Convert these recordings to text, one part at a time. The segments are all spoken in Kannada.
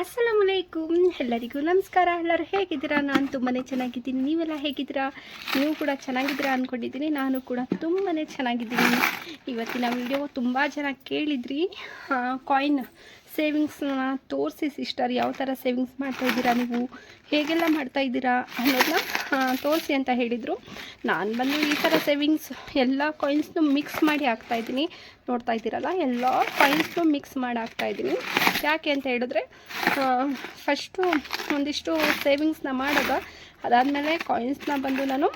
ಅಸ್ಸಲಾಮಲೈಕುಮ್ ಎಲ್ಲರಿಗೂ ನಮಸ್ಕಾರ. ಎಲ್ಲರೂ ಹೇಗಿದ್ದೀರಾ? ನಾನು ತುಂಬಾ ಚೆನ್ನಾಗಿದ್ದೀನಿ. ನೀವೆಲ್ಲ ಹೇಗಿದ್ದೀರಾ? ನೀವು ಕೂಡ ಚೆನ್ನಾಗಿದ್ದೀರಾ ಅಂದ್ಕೊಂಡಿದ್ದೀನಿ ನಾನು ಕೂಡ ತುಂಬಾ ಚೆನ್ನಾಗಿದ್ದೀನಿ. ಇವತ್ತಿನ ವಿಡಿಯೋ ತುಂಬ ಜನ ಕೇಳಿದ್ರಿ. ಕಾಯಿನ್ ಸೇವಿಂಗ್ಸ್ನ ತೋರಿಸಿ ಸಿಸ್ಟರ್ ಯಾವ ಥರ ಸೇವಿಂಗ್ಸ್ ಮಾಡ್ತಾ ಇದ್ದೀರಾ ನೀವು? ಹೇಗೆಲ್ಲ ಮಾಡ್ತಾ ಇದ್ದೀರಾ ಅನ್ನೋದನ್ನ ತೋರಿಸಿ ಅಂತ ಹೇಳಿದರು. ನಾನು ಬಂದು ಈ ಥರ ಸೇವಿಂಗ್ಸ್ ಎಲ್ಲ ಕಾಯಿನ್ಸ್ನು ಮಿಕ್ಸ್ ಮಾಡಿ ಹಾಕ್ತಾಯಿದ್ದೀನಿ ನೋಡ್ತಾ ಇದ್ದೀರಲ್ಲ, ಎಲ್ಲ ಕಾಯಿನ್ಸ್ನು ಮಿಕ್ಸ್ ಮಾಡಿ ಹಾಕ್ತಾಯಿದ್ದೀನಿ ಯಾಕೆ ಅಂತ ಹೇಳಿದ್ರೆ ಫಸ್ಟು ಒಂದಿಷ್ಟು ಸೇವಿಂಗ್ಸ್ನ ಮಾಡೋದು, ಅದಾದಮೇಲೆ ಕಾಯಿನ್ಸ್ನ ಬಂದು ನಾನು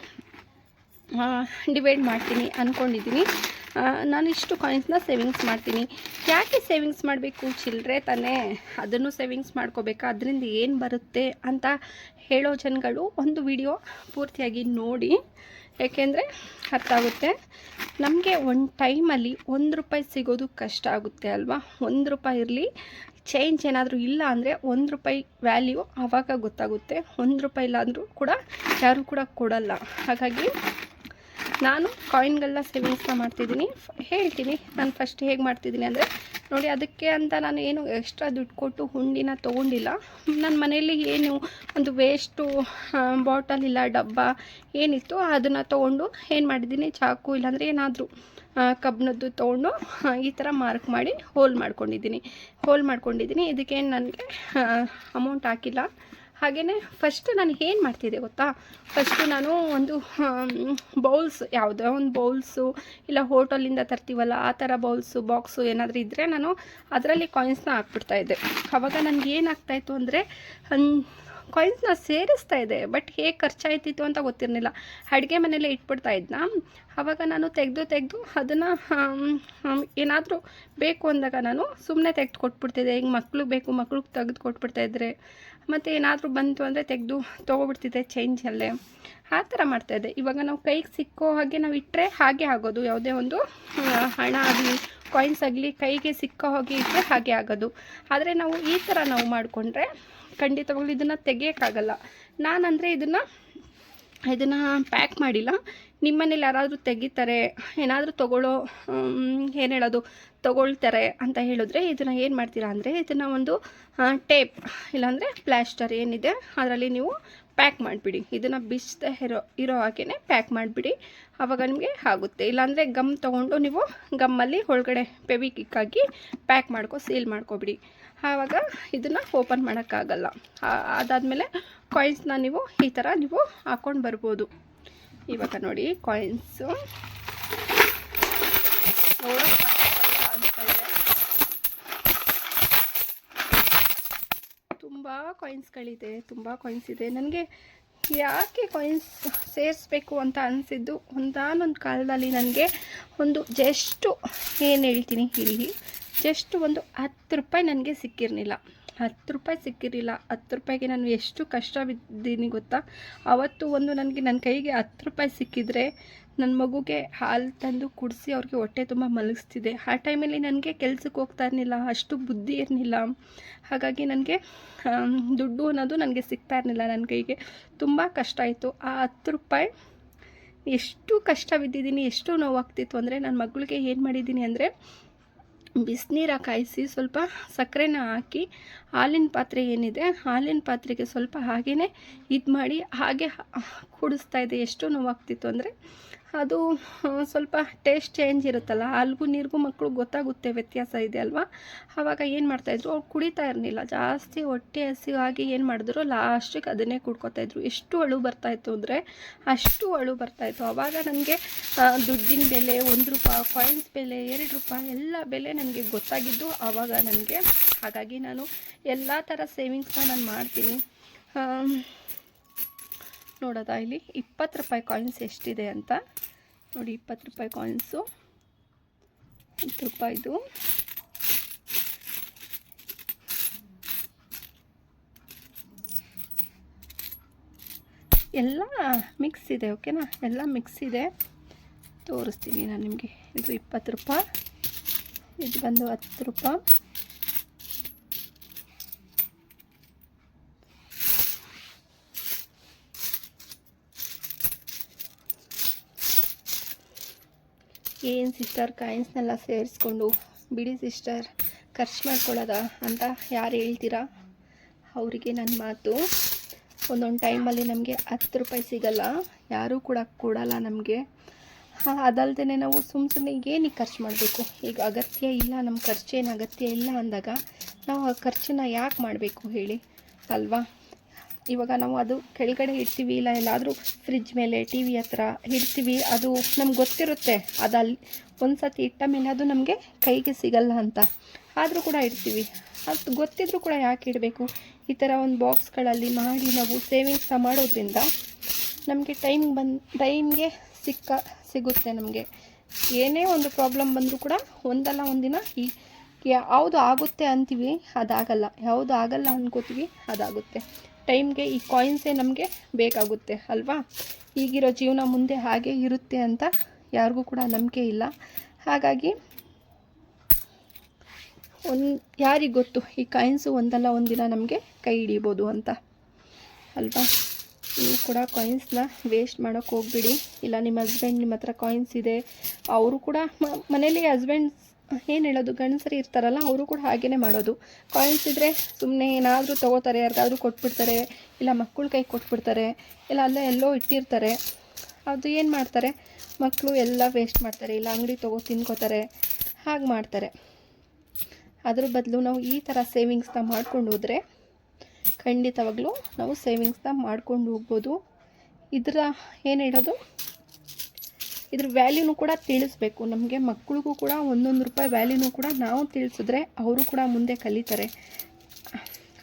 ಡಿವೈಡ್ ಮಾಡ್ತೀನಿ ಅಂದ್ಕೊಂಡಿದ್ದೀನಿ ನಾನು ಇಷ್ಟು ಕಾಯಿನ್ಸ್ನ ಸೇವಿಂಗ್ಸ್ ಮಾಡ್ತೀನಿ. ಯಾಕೆ ಸೇವಿಂಗ್ಸ್ ಮಾಡಬೇಕು? ಚಿಲ್ಲರೆ ತಾನೇ. ಅದನ್ನು ಸೇವಿಂಗ್ಸ್ ಮಾಡ್ಕೋಬೇಕಾ. ಅದರಿಂದ ಏನು ಬರುತ್ತೆ ಅಂತ ಹೇಳೋ ಜನಗಳು ಒಂದು ವಿಡಿಯೋ ಪೂರ್ತಿಯಾಗಿ ನೋಡಿ. ಏಕೆಂದರೆ ಅರ್ಥ ಆಗುತ್ತೆ. ನಮಗೆ ಒಂದು ಟೈಮಲ್ಲಿ ಒಂದು ರೂಪಾಯಿ ಸಿಗೋದು ಕಷ್ಟ ಆಗುತ್ತೆ ಅಲ್ವಾ? ಒಂದು ರೂಪಾಯಿ ಇರಲಿ ಚೇಂಜ್ ಏನಾದರೂ ಇಲ್ಲ ಅಂದರೆ ಒಂದು ರೂಪಾಯಿ ವ್ಯಾಲ್ಯೂ ಆವಾಗ ಗೊತ್ತಾಗುತ್ತೆ. ಒಂದು ರೂಪಾಯಿ ಇಲ್ಲಾಂದರೂ ಕೂಡ ಯಾರೂ ಕೂಡ ಕೊಡಲ್ಲ. ಹಾಗಾಗಿ ನಾನು ಕಾಯಿನ್ಗಳನ್ನ ಸೇವಿಂಗ್ಸ್ನ ಮಾಡ್ತಿದ್ದೀನಿ. ಹೇಳ್ತೀನಿ ನಾನು ಫಸ್ಟ್ ಹೇಗೆ ಮಾಡ್ತಿದ್ದೀನಿ ಅಂದರೆ, ನೋಡಿ ಅದಕ್ಕೆ ಅಂತ ನಾನು ಏನು ಎಕ್ಸ್ಟ್ರಾ ದುಡ್ಡು ಕೊಟ್ಟು ಹುಂಡಿನ ತೊಗೊಂಡಿಲ್ಲ. ನನ್ನ ಮನೆಯಲ್ಲಿ ಏನು ಒಂದು ವೇಸ್ಟು ಬಾಟಲ್ ಇಲ್ಲ, ಡಬ್ಬ ಏನಿತ್ತು ಅದನ್ನು ತೊಗೊಂಡು ಏನು ಮಾಡಿದ್ದೀನಿ, ಚಾಕು ಇಲ್ಲಾಂದರೆ ಏನಾದರೂ ಕಬ್ಬನದ್ದು ತೊಗೊಂಡು ಈ ಥರ ಮಾರ್ಕ್ ಮಾಡಿ ಹೋಲ್ ಮಾಡ್ಕೊಂಡಿದ್ದೀನಿ. ಹೋಲ್ ಮಾಡ್ಕೊಂಡಿದ್ದೀನಿ. ಇದಕ್ಕೇನು ನನಗೆ ಅಮೌಂಟ್ ಹಾಕಿಲ್ಲ. ಹಾಗೆಯೇ ಫಸ್ಟ್ ನಾನು ಏನು ಮಾಡ್ತಿದ್ದೆ ಗೊತ್ತಾ? ಫಸ್ಟು ನಾನು ಒಂದು ಬೌಲ್ಸ್ ಯಾವುದೋ? ಒಂದು ಬೌಲ್ಸು ಇಲ್ಲ ಹೋಟೆಲಿಂದ ತರ್ತೀವಲ್ಲ, ಆ ಥರ ಬೌಲ್ಸು ಬಾಕ್ಸು ಏನಾದರೂ ಇದ್ದರೆ ನಾನು ಅದರಲ್ಲಿ ಕಾಯಿನ್ಸ್ನ ಹಾಕ್ಬಿಡ್ತಾಯಿದ್ದೆ ಅವಾಗ ನನಗೆ ಏನಾಗ್ತಾಯಿತ್ತು ಅಂದರೆ ಕಾಯಿನ್ಸ್ನ ಸೇರಿಸ್ತಾ ಇದೆ. ಬಟ್ ಹೇಗೆ ಖರ್ಚಾಯ್ತಿತ್ತು ಅಂತ ಗೊತ್ತಿರಲಿಲ್ಲ. ಅಡುಗೆ ಮನೇಲೆ ಇಟ್ಬಿಡ್ತಾ ಇದ್ನ? ಆವಾಗ ನಾನು ತೆಗೆದು ತೆಗೆದು ಅದನ್ನು ಏನಾದರೂ ಬೇಕು ಅಂದಾಗ ನಾನು ಸುಮ್ಮನೆ ತೆಗೆದು ಕೊಟ್ಬಿಡ್ತಿದ್ದೆ. ಈಗ ಮಕ್ಳಿಗೆ ಬೇಕು ಮಕ್ಳಿಗೆ ತೆಗೆದು ಕೊಟ್ಬಿಡ್ತಾಯಿದ್ರೆ ಮತ್ತು ಏನಾದರೂ ಬಂತು ಅಂದರೆ ತೆಗೆದು ತೊಗೊಬಿಡ್ತಿದ್ದೆ ಚೇಂಜಲ್ಲೇ ಆ ಥರ ಮಾಡ್ತಾಯಿದ್ದೆ ಇವಾಗ ನಾವು ಕೈಗೆ ಸಿಕ್ಕೋ ಹಾಗೆ ನಾವು ಇಟ್ಟರೆ ಹಾಗೆ ಆಗೋದು. ಯಾವುದೇ ಒಂದು ಹಣ ಆಗಲಿ ಕಾಯಿನ್ಸ್ ಆಗಲಿ ಕೈಗೆ ಸಿಕ್ಕೋ ಹಾಗೆ ಇಟ್ಟರೆ ಹಾಗೆ ಆಗೋದು. ಆದರೆ ನಾವು ಈ ಥರ ನಾವು ಮಾಡಿಕೊಂಡ್ರೆ ಖಂಡಿತವಾಗ್ಲೂ ಇದನ್ನು ತೆಗಿಯೋಕ್ಕಾಗಲ್ಲ. ನಾನಂದರೆ ಇದನ್ನು ಇದನ್ನು ಪ್ಯಾಕ್ ಮಾಡಿಲ್ಲ. ನಿಮ್ಮನೇಲಿ ಯಾರಾದರೂ ತೆಗಿತಾರೆ, ಏನಾದರೂ ತಗೊಳ್ಳೋ ಏನು ಹೇಳೋದು, ತಗೊಳ್ತಾರೆ ಅಂತ ಹೇಳಿದ್ರೆ ಇದನ್ನು ಏನು ಮಾಡ್ತೀರಾ ಅಂದರೆ ಇದನ್ನು ಒಂದು ಟೇಪ್ ಇಲ್ಲಾಂದರೆ ಪ್ಲ್ಯಾಸ್ಟರ್ ಏನಿದೆ ಅದರಲ್ಲಿ ನೀವು ಪ್ಯಾಕ್ ಮಾಡಿಬಿಡಿ. ಇದನ್ನು ಬಿಚ್ಚದೆ ಇರೋ ಇರೋ ಹಾಗೆಯೇ ಪ್ಯಾಕ್ ಮಾಡಿಬಿಡಿ. ಆವಾಗ ನಿಮಗೆ ಆಗುತ್ತೆ. ಇಲ್ಲಾಂದರೆ ಗಮ್ ತೊಗೊಂಡು ನೀವು ಗಮ್ಮಲ್ಲಿ ಒಳಗಡೆ ಪೆವಿಕಿಕ್ಕಾಗಿ ಪ್ಯಾಕ್ ಮಾಡ್ಕೊ ಸೀಲ್ ಮಾಡ್ಕೊಬಿಡಿ. ಆವಾಗ ಇದನ್ನು ಓಪನ್ ಮಾಡೋಕ್ಕಾಗಲ್ಲ. ಅದಾದಮೇಲೆ ಕಾಯಿನ್ಸ್ನ ನೀವು ಈ ಥರ ನೀವು ಹಾಕ್ಕೊಂಡು ಬರ್ಬೋದು. ಇವಾಗ ನೋಡಿ ಕಾಯಿನ್ಸು ತುಂಬ ಕಾಯಿನ್ಸ್ಗಳಿದೆ ತುಂಬ ಕಾಯಿನ್ಸ್ ಇದೆ. ನನಗೆ ಯಾಕೆ ಕಾಯಿನ್ಸ್ ಸೇರಿಸ್ಬೇಕು ಅಂತ ಅನಿಸಿದ್ದು ಒಂದಾನೊಂದು ಕಾಲದಲ್ಲಿ ನನಗೆ ಒಂದು ಜಸ್ಟು ಏನು ಹೇಳ್ತೀನಿ ಇಲ್ಲಿ ಜಸ್ಟ್ ಒಂದು ಹತ್ತು ರೂಪಾಯಿ ನನಗೆ ಸಿಕ್ಕಿರಲಿಲ್ಲ. ಹತ್ತು ರೂಪಾಯಿ ಸಿಕ್ಕಿರಲಿಲ್ಲ. ಹತ್ತು ರೂಪಾಯಿಗೆ ನಾನು ಎಷ್ಟು ಕಷ್ಟ ಬಿದ್ದೀನಿ ಗೊತ್ತಾ? ಅವತ್ತು ಒಂದು ನನಗೆ ನನ್ನ ಕೈಗೆ ಹತ್ತು ರೂಪಾಯಿ ಸಿಕ್ಕಿದ್ರೆ ನನ್ನ ಮಗುಗೆ ಹಾಲು ತಂದು ಕುಡಿಸಿ ಅವ್ರಿಗೆ ಹೊಟ್ಟೆ ತುಂಬ ಮಲಗಿಸ್ತಿದ್ದೆ ಆ ಟೈಮಲ್ಲಿ ನನಗೆ ಕೆಲ್ಸಕ್ಕೆ ಹೋಗ್ತಾ ಇರಲಿಲ್ಲ, ಅಷ್ಟು ಬುದ್ಧಿ ಇರಲಿಲ್ಲ. ಹಾಗಾಗಿ ನನಗೆ ದುಡ್ಡು ಅನ್ನೋದು ನನಗೆ ಸಿಗ್ತಾ ಇರಲಿಲ್ಲ ನನ್ನ ಕೈಗೆ. ತುಂಬ ಕಷ್ಟ ಆಯಿತು. ಆ ಹತ್ತು ರೂಪಾಯಿ ಎಷ್ಟು ಕಷ್ಟ ಬಿದ್ದಿದ್ದೀನಿ ಎಷ್ಟು ನೋವಾಗ್ತಿತ್ತು ಅಂದರೆ ನನ್ನ ಮಗಳಿಗೆ ಏನು ಮಾಡಿದ್ದೀನಿ ಅಂದರೆ ಬಿಸಿನೀರ ಕಾಯಿಸಿ ಸ್ವಲ್ಪ ಸಕ್ಕರೆನ ಹಾಕಿ ಹಾಲಿನ ಪಾತ್ರೆ ಏನಿದೆ ಹಾಲಿನ ಪಾತ್ರೆಗೆ ಸ್ವಲ್ಪ ಹಾಗೆಯೇ ಇದು ಮಾಡಿ ಹಾಗೆ ಕುಡಿಸ್ತಾ ಇದೆ. ಎಷ್ಟು ನೋವಾಗ್ತಿತ್ತು ಅಂದರೆ ಅದು ಸ್ವಲ್ಪ ಟೇಸ್ಟ್ ಚೇಂಜ್ ಇರುತ್ತಲ್ಲ ಅಲ್ಲಿಗೂ ನೀರಿಗೂ ಮಕ್ಕಳು ಗೊತ್ತಾಗುತ್ತೆ ವ್ಯತ್ಯಾಸ ಇದೆ ಅಲ್ವಾ? ಆವಾಗ ಏನು ಮಾಡ್ತಾಯಿದ್ರು ಅವ್ರು ಕುಡಿತಾ ಇರಲಿಲ್ಲ. ಜಾಸ್ತಿ ಹೊಟ್ಟೆ ಹಸಿವಾಗಿ ಏನು ಮಾಡಿದ್ರು ಲಾಸ್ಟಿಗೆ ಅದನ್ನೇ ಕುಡ್ಕೊತಾಯಿದ್ರು ಎಷ್ಟು ಅಳು ಬರ್ತಾಯಿತ್ತು ಅಂದರೆ, ಅಷ್ಟು ಅಳು ಬರ್ತಾಯಿತ್ತು ಆವಾಗ ನನಗೆ ದುಡ್ಡಿನ ಬೆಲೆ, ಒಂದು ರೂಪಾಯಿ ಕಾಯಿನ್ಸ್ ಬೆಲೆ, ಎರಡು ರೂಪಾಯಿ, ಎಲ್ಲ ಬೆಲೆ ನನಗೆ ಗೊತ್ತಾಗಿದ್ದು ಆವಾಗ ನನಗೆ. ಹಾಗಾಗಿ ನಾನು ಎಲ್ಲ ಥರ ಸೇವಿಂಗ್ಸ್ನ ನಾನು ಮಾಡ್ತೀನಿ. ನೋಡೋದಾ ಇಲ್ಲಿ? ಇಪ್ಪತ್ತು ರೂಪಾಯಿ ಕಾಯಿನ್ಸ್ ಎಷ್ಟಿದೆ ಅಂತ. ನೋಡಿ, ಇಪ್ಪತ್ತು ರೂಪಾಯಿ ಕಾಯಿನ್ಸು ಹತ್ತು ರೂಪಾಯಿದು ಎಲ್ಲ ಮಿಕ್ಸ್ ಇದೆ ಓಕೆನಾ ಎಲ್ಲ ಮಿಕ್ಸ್ ಇದೆ. ತೋರಿಸ್ತೀನಿ ನಾನು ನಿಮಗೆ. ಇದು ಇಪ್ಪತ್ತು ರೂಪಾಯಿ. ಇದು ಬಂದು ಹತ್ತು ರೂಪಾಯಿ. ಏನು ಸಿಸ್ಟರ್ ಕಾಯಿನ್ಸ್ನೆಲ್ಲ ಸೇರಿಸ್ಕೊಂಡು, ಬಿಡಿ ಸಿಸ್ಟರ್ ಖರ್ಚು ಮಾಡ್ಕೊಳ್ಳೋದ ಅಂತ ಯಾರು ಹೇಳ್ತೀರಾ? ಅವರಿಗೆ ನನ್ನ ಮಾತು. ಒಂದೊಂದು ಟೈಮಲ್ಲಿ ನಮಗೆ ಹತ್ತು ರೂಪಾಯಿ ಸಿಗಲ್ಲ. ಯಾರೂ ಕೂಡ ಕೊಡಲ್ಲ ನಮಗೆ. ಅದಲ್ಲದೆ ನಾವು ಸುಮ್ಮ ಸುಮ್ಮನೆ ಏನಿಗೆ ಖರ್ಚು ಮಾಡಬೇಕು? ಈಗ ಅಗತ್ಯ ಇಲ್ಲ ನಮ್ಮ ಖರ್ಚೇನು ಅಗತ್ಯ ಇಲ್ಲ ಅಂದಾಗ ನಾವು ಆ ಖರ್ಚನ್ನ ಯಾಕೆ ಮಾಡಬೇಕು ಹೇಳಿ. ಅಲ್ವಾ? ಇವಾಗ ನಾವು ಅದು ಕೆಳಗಡೆ ಇಡ್ತೀವಿ, ಇಲ್ಲ ಎಲ್ಲಾದರೂ ಫ್ರಿಜ್ ಮೇಲೆ ಟಿ ವಿ ಹತ್ರ ಇಡ್ತೀವಿ, ಅದು ನಮ್ಗೆ ಗೊತ್ತಿರುತ್ತೆ. ಅದು ಅಲ್ಲಿ ಒಂದು ಸತಿ ಇಟ್ಟ ಮೇಲೆ ಅದು ನಮಗೆ ಕೈಗೆ ಸಿಗಲ್ಲ ಅಂತ. ಆದರೂ ಕೂಡ ಇಡ್ತೀವಿ. ಅದು ಗೊತ್ತಿದ್ರೂ ಕೂಡ ಯಾಕೆ ಇಡಬೇಕು? ಈ ಥರ ಒಂದು ಬಾಕ್ಸ್ಗಳಲ್ಲಿ ಮಾಡಿ ನಾವು ಸೇವಿಂಗ್ಸ್ನ ಮಾಡೋದ್ರಿಂದ ನಮಗೆ ಟೈಮ್ ಬಂದು ಟೈಮ್ಗೆ ಸಿಕ್ಕ, ಸಿಗುತ್ತೆ ನಮಗೆ. ಏನೇ ಒಂದು ಪ್ರಾಬ್ಲಮ್ ಬಂದರೂ ಕೂಡ ಒಂದಲ್ಲ ಒಂದಿನ ಈ ಯಾವುದು ಆಗುತ್ತೆ ಅಂತೀವಿ, ಅದಾಗಲ್ಲ. ಯಾವುದು ಆಗಲ್ಲ ಅನ್ಕೋತೀವಿ, ಅದಾಗುತ್ತೆ. ಟೈಮ್ಗೆ ಈ ಕಾಯಿನ್ಸೇ ನಮಗೆ ಬೇಕಾಗುತ್ತೆ, ಅಲ್ವಾ? ಈಗಿರೋ ಜೀವನ ಮುಂದೆ ಹಾಗೆ ಇರುತ್ತೆ ಅಂತ ಯಾರಿಗೂ ಕೂಡ ನಂಬಿಕೆ ಇಲ್ಲ. ಹಾಗಾಗಿ ಒಂದು ಯಾರಿಗೆ ಗೊತ್ತು? ಈ ಕಾಯಿನ್ಸು ಒಂದಲ್ಲ, ಒಂದಿನ ನಮಗೆ ಕೈ ಹಿಡಿಬೋದು ಅಂತ, ಅಲ್ವಾ? ನೀವು ಕೂಡ ಕಾಯಿನ್ಸ್ನ ವೇಸ್ಟ್ ಮಾಡೋಕ್ಕೆ ಹೋಗ್ಬಿಡಿ. ಇಲ್ಲ, ನಿಮ್ಮ ಹಸ್ಬೆಂಡ್ ನಿಮ್ಮ ಹತ್ರ ಕಾಯಿನ್ಸ್ ಇದೆ. ಅವರು ಕೂಡ ಮನೇಲಿ ಹಸ್ಬೆಂಡ್ಸ್ ಏನು ಹೇಳೋದು? ಗಂಡಸರಿ ಇರ್ತಾರಲ್ಲ, ಅವರು ಕೂಡ ಹಾಗೇ ಮಾಡೋದು. ಕಾಯಿನ್ಸ್ ಇದ್ದರೆ ಸುಮ್ಮನೆ ಏನಾದರೂ ತೊಗೋತಾರೆ, ಯಾರಿಗಾದರೂ ಕೊಟ್ಬಿಡ್ತಾರೆ, ಇಲ್ಲ ಮಕ್ಕಳ ಕೈ ಕೊಟ್ಬಿಡ್ತಾರೆ, ಇಲ್ಲ ಅಲ್ಲೇ ಎಲ್ಲೋ ಇಟ್ಟಿರ್ತಾರೆ. ಅದು ಏನು ಮಾಡ್ತಾರೆ? ಮಕ್ಕಳು ಎಲ್ಲ ವೇಸ್ಟ್ ಮಾಡ್ತಾರೆ, ಇಲ್ಲ ಅಂಗಡಿ ತೊಗೋ ತಿನ್ಕೋತಾರೆ, ಹಾಗೆ ಮಾಡ್ತಾರೆ. ಅದ್ರ ಬದಲು ನಾವು ಈ ಥರ ಸೇವಿಂಗ್ಸ್ನ ಮಾಡ್ಕೊಂಡು ಹೋದರೆ ಖಂಡಿತವಾಗ್ಲೂ ನಾವು ಸೇವಿಂಗ್ಸ್ನ ಮಾಡ್ಕೊಂಡು ಹೋಗ್ಬೋದು. ಇದರ ಏನು ಹೇಳೋದು? ಇದ್ರ ವ್ಯಾಲ್ಯೂನು ಕೂಡ ತಿಳಿಸ್ಬೇಕು. ನಮಗೆ ಮಕ್ಕಳಿಗೂ ಕೂಡ ಒಂದೊಂದು ರೂಪಾಯಿ ವ್ಯಾಲ್ಯೂನು ಕೂಡ ನಾವು ತಿಳಿಸಿದ್ರೆ ಅವರು ಕೂಡ ಮುಂದೆ ಕಲಿತಾರೆ.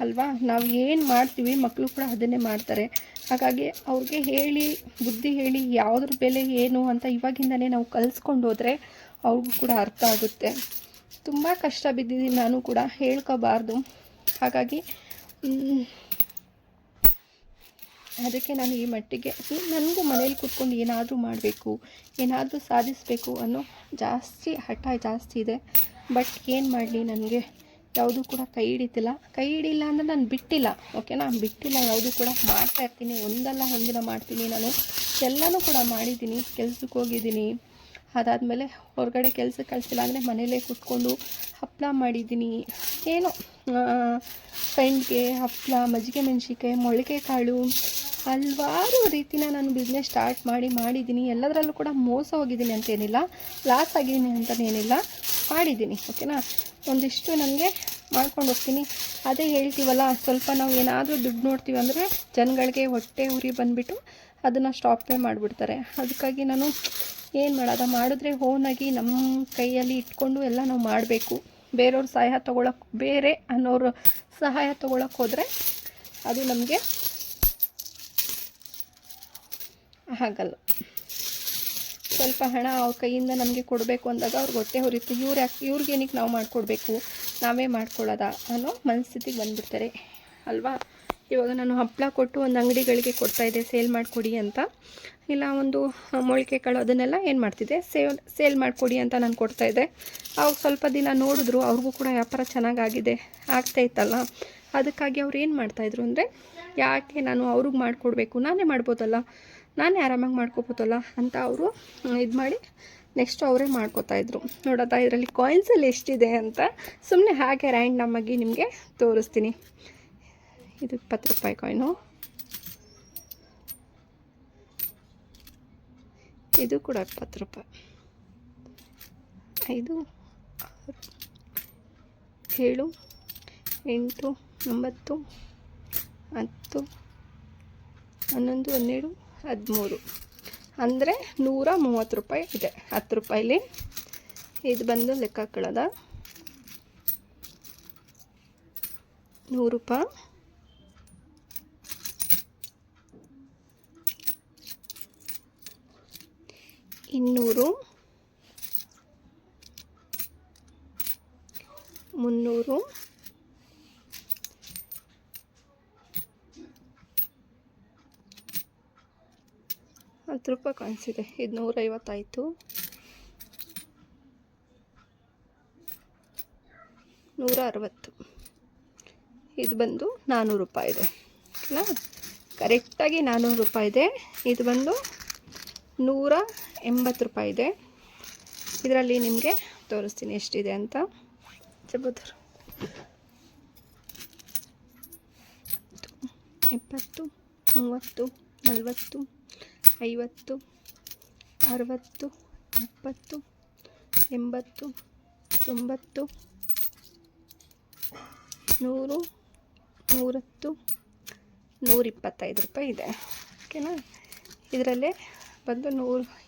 ಅಲ್ವಾ? ನಾವು ಏನು ಮಾಡ್ತೀವಿ ಮಕ್ಕಳು ಕೂಡ ಅದನ್ನೇ ಮಾಡ್ತಾರೆ. ಹಾಗಾಗಿ ಅವ್ರಿಗೆ ಹೇಳಿ, ಬುದ್ಧಿ ಹೇಳಿ ಯಾವುದ್ರ ಬೆಲೆ ಏನು ಅಂತ ಇವಾಗಿಂದನೇ ನಾವು ಕಲಿಸ್ಕೊಂಡು ಹೋದರೆ ಅವ್ರಿಗೂ ಕೂಡ ಅರ್ಥ ಆಗುತ್ತೆ. ತುಂಬ ಕಷ್ಟ ಬಿದ್ದಿದ್ದೀನಿ ನಾನು ಕೂಡ, ಹೇಳ್ಕೋಬಾರ್ದು. ಹಾಗಾಗಿ ಅದಕ್ಕೆ ನಾನು ಈ ಮಟ್ಟಿಗೆ ನನಗೂ ಮನೇಲಿ ಕೂತ್ಕೊಂಡು ಏನಾದರೂ ಮಾಡಬೇಕು, ಏನಾದರೂ ಸಾಧಿಸಬೇಕು ಅನ್ನೋ ಜಾಸ್ತಿ ಹಠ ಜಾಸ್ತಿ ಇದೆ. ಬಟ್ ಏನು ಮಾಡಲಿ ನನಗೆ? ಯಾವುದೂ ಕೂಡ ಕೈ ಹಿಡಿತಿಲ್ಲ. ಕೈ ಹಿಡಿಲ್ಲ ಅಂದರೆ ನಾನು ಬಿಟ್ಟಿಲ್ಲ. ಓಕೆನಾ ಬಿಟ್ಟಿಲ್ಲ, ಯಾವುದೂ ಕೂಡ ಮಾಡ್ತಾ ಇರ್ತೀನಿ. ಒಂದಲ್ಲ ಒಂದಿನ ಮಾಡ್ತೀನಿ ನಾನು. ಎಲ್ಲನೂ ಕೂಡ ಮಾಡಿದ್ದೀನಿ, ಕೆಲ್ಸಕ್ಕೆ ಹೋಗಿದ್ದೀನಿ. ಅದಾದಮೇಲೆ ಹೊರಗಡೆ ಕೆಲ್ಸಕ್ಕೆ ಕಳಿಸಿಲ್ಲ ಅಂದರೆ ಮನೇಲೇ ಕೂತ್ಕೊಂಡು ಹಪ್ಪಳ ಮಾಡಿದ್ದೀನಿ. ಏನೋ ಫ್ರೆಂಡ್ಗೆ ಹಪ್ಪಳ ಮಜ್ಜಿಗೆ ಮೆಣಸಿನ್ಕಾಯಿ, ಮೊಳಕೆ ಕಾಳು, ಹಲವಾರು ರೀತಿನ ನಾನು ಬಿಸ್ನೆಸ್ ಸ್ಟಾರ್ಟ್ ಮಾಡಿ ಮಾಡಿದ್ದೀನಿ. ಎಲ್ಲದರಲ್ಲೂ ಕೂಡ ಮೋಸ ಹೋಗಿದ್ದೀನಿ ಅಂತೇನಿಲ್ಲ. ಲಾಸ್ ಆಗಿದ್ದೀನಿ ಅಂತನೇನಿಲ್ಲ. ಮಾಡಿದ್ದೀನಿ ಓಕೆನಾ ಒಂದಿಷ್ಟು ನನಗೆ ಮಾಡ್ಕೊಂಡು ಹೋಗ್ತೀನಿ. ಅದೇ ಹೇಳ್ತೀವಲ್ಲ, ಸ್ವಲ್ಪ ನಾವು ಏನಾದರೂ ದುಡ್ಡು ನೋಡ್ತೀವಿ ಅಂದರೆ ಜನಗಳಿಗೆ ಹೊಟ್ಟೆ ಉರಿ ಬಂದುಬಿಟ್ಟು ಅದನ್ನು ಸ್ಟಾಪೇ ಮಾಡಿಬಿಡ್ತಾರೆ. ಅದಕ್ಕಾಗಿ ನಾನು ಏನು ಮಾಡೋದು? ಮಾಡಿದ್ರೆ ಓನಾಗಿ ನಮ್ಮ ಕೈಯಲ್ಲಿ ಇಟ್ಕೊಂಡು ಎಲ್ಲ ನಾವು ಮಾಡಬೇಕು. ಬೇರೆಯವ್ರ ಸಹಾಯ ತೊಗೊಳಕ್ಕೆ ಬೇರೆ ಅನ್ನೋರು ಸಹಾಯ ತೊಗೊಳಕ್ಕೆ ಹೋದರೆ ಅದು ನಮಗೆ ಆಗಲ್ಲ ಸ್ವಲ್ಪ ಹಣ ಅವ್ರ ಕೈಯಿಂದ ನಮಗೆ ಕೊಡಬೇಕು ಅಂದಾಗ ಅವ್ರಿಗೆ ಹೊಟ್ಟೆ ಹೊರಿತು, ಇವ್ರು ಯಾಕೆ ಇವ್ರಿಗೇನಕ್ಕೆ ನಾವು ಮಾಡಿಕೊಡ್ಬೇಕು, ನಾವೇ ಮಾಡ್ಕೊಳ್ಳೋದ ಅನ್ನೋ ಮನಸ್ಥಿತಿಗೆ ಬಂದ್ಬಿಡ್ತಾರೆ, ಅಲ್ವಾ? ಇವಾಗ ನಾನು ಹಪ್ಪಳ ಕೊಟ್ಟು ಒಂದು ಅಂಗಡಿಗಳಿಗೆ ಕೊಡ್ತಾಯಿದ್ದೆ ಸೇಲ್ ಮಾಡಿಕೊಡಿ ಅಂತ. ಇಲ್ಲ, ಒಂದು ಮೊಳಕೆ ಕಾಳು ಅದನ್ನೆಲ್ಲ ಏನು ಮಾಡ್ತಿದ್ದೆ ಸೇಲ್ ಸೇಲ್ ಮಾಡಿಕೊಡಿ ಅಂತ ನಾನು ಕೊಡ್ತಾ ಇದ್ದೆ. ಅವಾಗ ಸ್ವಲ್ಪ ದಿನ ನೋಡಿದ್ರು, ಅವ್ರಿಗೂ ಕೂಡ ವ್ಯಾಪಾರ ಚೆನ್ನಾಗಾಗಿದೆ ಆಗ್ತಾಯಿತ್ತಲ್ಲ ಅದಕ್ಕಾಗಿ ಅವ್ರು ಏನು ಮಾಡ್ತಾಯಿದ್ರು ಅಂದರೆ, ಯಾಕೆ ನಾನು ಅವ್ರಿಗೆ ಮಾಡಿಕೊಡ್ಬೇಕು, ನಾನೇ ಮಾಡ್ಬೋದಲ್ಲ, ನಾನೇ ಆರಾಮಾಗಿ ಮಾಡ್ಕೋಬೋದಲ್ಲ ಅಂತ ಅವರು ಇದು ಮಾಡಿ ನೆಕ್ಸ್ಟ್ ಅವರೇ ಮಾಡ್ಕೋತಾಯಿದ್ರು ನೋಡೋದಾ ಇದರಲ್ಲಿ ಕಾಯಿನ್ಸಲ್ಲಿ ಎಷ್ಟಿದೆ ಅಂತ ಸುಮ್ಮನೆ ಹಾಗೆ ರ್ಯಾಂಡಮ್ ಆಗಿ ನಿಮಗೆ ತೋರಿಸ್ತೀನಿ. ಇದು ಇಪ್ಪತ್ತು ರೂಪಾಯಿ ಕಾಯಿನು ಇದು ಕೂಡ ಇಪ್ಪತ್ತು ರೂಪಾಯಿ. ಐದು ಏಳು, ಎಂಟು, ಒಂಬತ್ತು, ಹತ್ತು, ಹನ್ನೊಂದು, ಹನ್ನೆರಡು, ಹದಿಮೂರು. ಅಂದರೆ ನೂರ ಮೂವತ್ತು ರೂಪಾಯಿ ಇದೆ ಹತ್ತು ರೂಪಾಯಿಲಿ. ಇದು ಬಂದು ಲೆಕ್ಕ ಕಳೆದ ನೂರು ರೂಪಾಯಿ. ಇನ್ನೂರು. ಮುನ್ನೂರು. ಹತ್ತು ರೂಪಾಯಿ ಕಾಣಿಸಿದೆ. ಇದು ನೂರೈವತ್ತಾಯಿತು ನೂರ ಅರವತ್ತು ಇದು ಬಂದು ನಾನ್ನೂರು ರೂಪಾಯಿ ಇದೆ. ಓಕೆನಾ? ಕರೆಕ್ಟಾಗಿ ನಾನ್ನೂರು ರೂಪಾಯಿ ಇದೆ. ಇದು ಬಂದು ನೂರ ಎಂಬತ್ತು ರೂಪಾಯಿ ಇದೆ. ಇದರಲ್ಲಿ ನಿಮಗೆ ತೋರಿಸ್ತೀನಿ ಎಷ್ಟಿದೆ ಅಂತ. ಚಬುದರು ಇಪ್ಪತ್ತು ಮೂವತ್ತು ನಲವತ್ತು ಐವತ್ತು ಅರವತ್ತು ಎಪ್ಪತ್ತು ಎಂಬತ್ತು ತೊಂಬತ್ತು ನೂರು ನೂರತ್ತು ನೂರಿಪ್ಪತ್ತೈದು ರೂಪಾಯಿ ಇದೆ. ಓಕೆನಾ? ಇದರಲ್ಲೇ ಬಂದು ನೂರು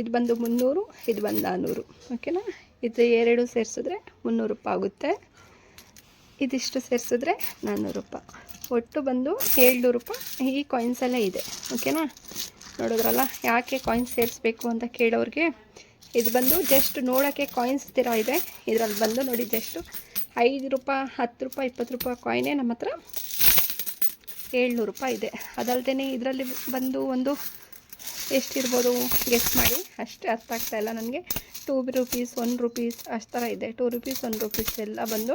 ಇದು ಬಂದು ಮುನ್ನೂರು, ಇದು ಬಂದು ನಾನ್ನೂರು ಓಕೆನಾ ಇದು ಎರಡು ಸೇರಿಸಿದ್ರೆ ಮುನ್ನೂರು ರೂಪಾಯಿ ಆಗುತ್ತೆ. ಇದಿಷ್ಟು ಸೇರಿಸಿದ್ರೆ ನಾನ್ನೂರು ರೂಪಾಯಿ. ಒಟ್ಟು ಬಂದು ಏಳ್ನೂರು ರೂಪಾಯಿ ಈ ಕಾಯಿನ್ಸಲ್ಲೇ ಇದೆ. ಓಕೆನಾ ನೋಡಿದ್ರಲ್ಲ, ಯಾಕೆ ಕಾಯಿನ್ಸ್ ಸೇರಿಸ್ಬೇಕು ಅಂತ ಕೇಳೋರಿಗೆ, ಇದು ಬಂದು ಜಸ್ಟ್ ನೋಡೋಕ್ಕೆ ಕಾಯಿನ್ಸ್ ಥರ ಇದೆ. ಇದರಲ್ಲಿ ಬಂದು ನೋಡಿ ಜಸ್ಟು ಐದು ರೂಪಾಯಿ, ಹತ್ತು ರೂಪಾಯಿ, ಇಪ್ಪತ್ತು ರೂಪಾಯಿ ಕಾಯಿನೇ ನಮ್ಮ ಹತ್ರ ಏಳ್ನೂರು ರೂಪಾಯಿ ಇದೆ. ಅದಲ್ಲದೆ ಇದರಲ್ಲಿ ಬಂದು ಒಂದು ಎಷ್ಟಿರ್ಬೋದು ಗೆಸ್ ಮಾಡಿ. ಅಷ್ಟೇ ಅರ್ಥ ಇಲ್ಲ ನನಗೆ. ಟೂ ರುಪೀಸ್ ಒನ್ ರುಪೀಸ್ ಅಷ್ಟು ಥರ ಇದೆ. ಟೂ ರುಪೀಸ್ ಒನ್ ರುಪೀಸ್ ಎಲ್ಲ ಬಂದು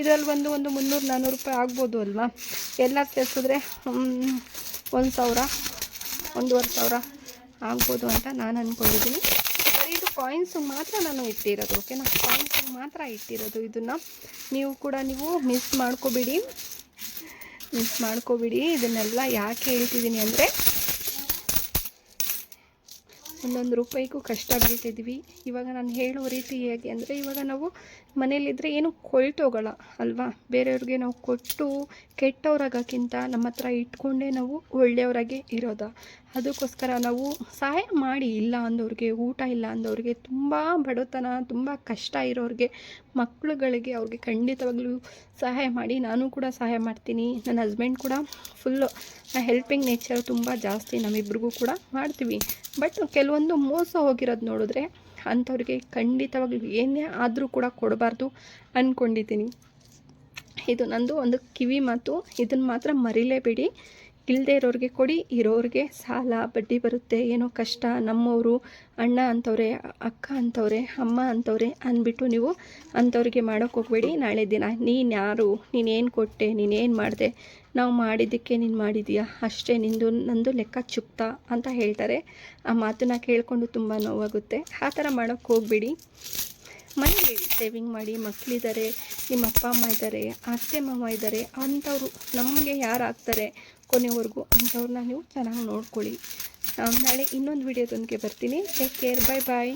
ಇದರಲ್ಲಿ ಬಂದು ಒಂದು ಮುನ್ನೂರು ನಾನ್ನೂರು ರೂಪಾಯಿ ಆಗ್ಬೋದು ಅಲ್ವಾ? ಎಲ್ಲ ಸೇರಿಸಿದ್ರೆ ಒಂದು ಸಾವಿರ, ಒಂದೂವರೆ ಸಾವಿರ ಆಗ್ಬೋದು ಅಂತ ನಾನು ಅಂದ್ಕೊಂಡಿದ್ದೀನಿ ಇದು ಕಾಯಿನ್ಸ್ ಮಾತ್ರ ನಾನು ಇಟ್ಟಿರೋದು ಓಕೆನಾ ಕಾಯಿನ್ಸ್ ಮಾತ್ರ ಇಟ್ಟಿರೋದು ಇದನ್ನು. ನೀವು ಕೂಡ ನೀವು ಮಿಸ್ ಮಾಡ್ಕೋಬಿಡಿ. ಮಿಸ್ ಮಾಡ್ಕೋಬಿಡಿ. ಇದನ್ನೆಲ್ಲ ಯಾಕೆ ಹೇಳ್ತಿದ್ದೀನಿ ಅಂದರೆ ಒಂದೊಂದು ರೂಪಾಯಿಗೂ ಕಷ್ಟ ಬೀಳ್ತಿದ್ವಿ ಇವಾಗ ನಾನು ಹೇಳೋ ರೀತಿ ಹೇಗೆ ಅಂದರೆ ಇವಾಗ ನಾವು ಮನೇಲಿದ್ದರೆ ಏನು ಕೊಳ್ತೋಗಲ್ಲ ಅಲ್ವಾ? ಬೇರೆಯವ್ರಿಗೆ ನಾವು ಕೊಟ್ಟು ಕೆಟ್ಟವ್ರಾಗಕ್ಕಿಂತ ನಮ್ಮ ಹತ್ರ ಇಟ್ಕೊಂಡೇ ನಾವು ಒಳ್ಳೆಯವರಾಗಿ ಇರೋದ. ಅದಕ್ಕೋಸ್ಕರ ನಾವು ಸಹಾಯ ಮಾಡಿ, ಇಲ್ಲ ಅಂದವ್ರಿಗೆ, ಊಟ ಇಲ್ಲ ಅಂದವ್ರಿಗೆ, ತುಂಬ ಬಡತನ, ತುಂಬ ಕಷ್ಟ ಇರೋರಿಗೆ, ಮಕ್ಳುಗಳಿಗೆ ಅವ್ರಿಗೆ ಖಂಡಿತವಾಗ್ಲೂ ಸಹಾಯ ಮಾಡಿ. ನಾನು ಕೂಡ ಸಹಾಯ ಮಾಡ್ತೀನಿ. ನನ್ನ ಹಸ್ಬೆಂಡ್ ಕೂಡ ಫುಲ್ಲು ಹೆಲ್ಪಿಂಗ್ ನೇಚರ್ ತುಂಬ ಜಾಸ್ತಿ. ನಮ್ಮಿಬ್ರಿಗೂ ಕೂಡ ಮಾಡ್ತೀವಿ. ಬಟ್ ಕೆಲವೊಂದು ಮೋಸ ಹೋಗಿರೋದು ನೋಡಿದ್ರೆ ಅಂಥವ್ರಿಗೆ ಖಂಡಿತವಾಗ್ಲೂ ಏನೇ ಆದರೂ ಕೂಡ ಕೊಡಬಾರ್ದು ಅಂದ್ಕೊಂಡಿದ್ದೀನಿ ಇದು ನಂದು ಒಂದು ಕಿವಿ ಮಾತು. ಇದನ್ನು ಮಾತ್ರ ಮರಿಲೇಬೇಡಿ. ಇಲ್ಲದೆ ಇರೋರಿಗೆ ಕೊಡಿ, ಇರೋರಿಗೆ ಸಾಲ, ಬಡ್ಡಿ ಬರುತ್ತೆ, ಏನೋ ಕಷ್ಟ, ನಮ್ಮವರು, ಅಣ್ಣ ಅಂಥವ್ರೆ ಅಕ್ಕ ಅಂತವ್ರೆ, ಅಮ್ಮ ಅಂಥವ್ರೆ ಅಂದ್ಬಿಟ್ಟು ನೀವು ಅಂಥವ್ರಿಗೆ ಮಾಡೋಕೆ ಹೋಗಬೇಡಿ. ನಾಳೆ ದಿನ ನೀನು ಯಾರು ನೀನೇನು ಕೊಟ್ಟೆ ನೀನೇನು ಮಾಡಿದೆ, ನಾವು ಮಾಡಿದ್ದಕ್ಕೆ ನೀನು ಮಾಡಿದೀಯಾ ಅಷ್ಟೇ ನಿಂದು, ನಂದು ಲೆಕ್ಕ ಚುಕ್ತ ಅಂತ ಹೇಳ್ತಾರೆ. ಆ ಮಾತನ್ನ ಕೇಳಿಕೊಂಡು ತುಂಬ ನೋವಾಗುತ್ತೆ. ಆ ಥರ ಮಾಡೋಕ್ಕೆ ಹೋಗಬೇಡಿ. ಮನೇಲಿ ಸೇವಿಂಗ್ ಮಾಡಿ ಮಕ್ಕಳಿದ್ದಾರೆ ನಿಮ್ಮ ಅಪ್ಪ, ಅಮ್ಮ ಇದ್ದಾರೆ ಅತ್ತೆ, ಮಾವ ಇದ್ದಾರೆ ಅಂಥವ್ರು ನಮಗೆ ಯಾರು ಆಗ್ತಾರೆ ಕೊನೆವರೆಗೂ ಅಂಥವ್ರನ್ನ ನೀವು ಚೆನ್ನಾಗಿ ನೋಡ್ಕೊಳ್ಳಿ. ನಾಳೆ ಇನ್ನೊಂದು ವಿಡಿಯೋದೊಂದಿಗೆ ಬರ್ತೀನಿ. ಟೇಕ್ ಕೇರ್ ಬಾಯ್ ಬಾಯ್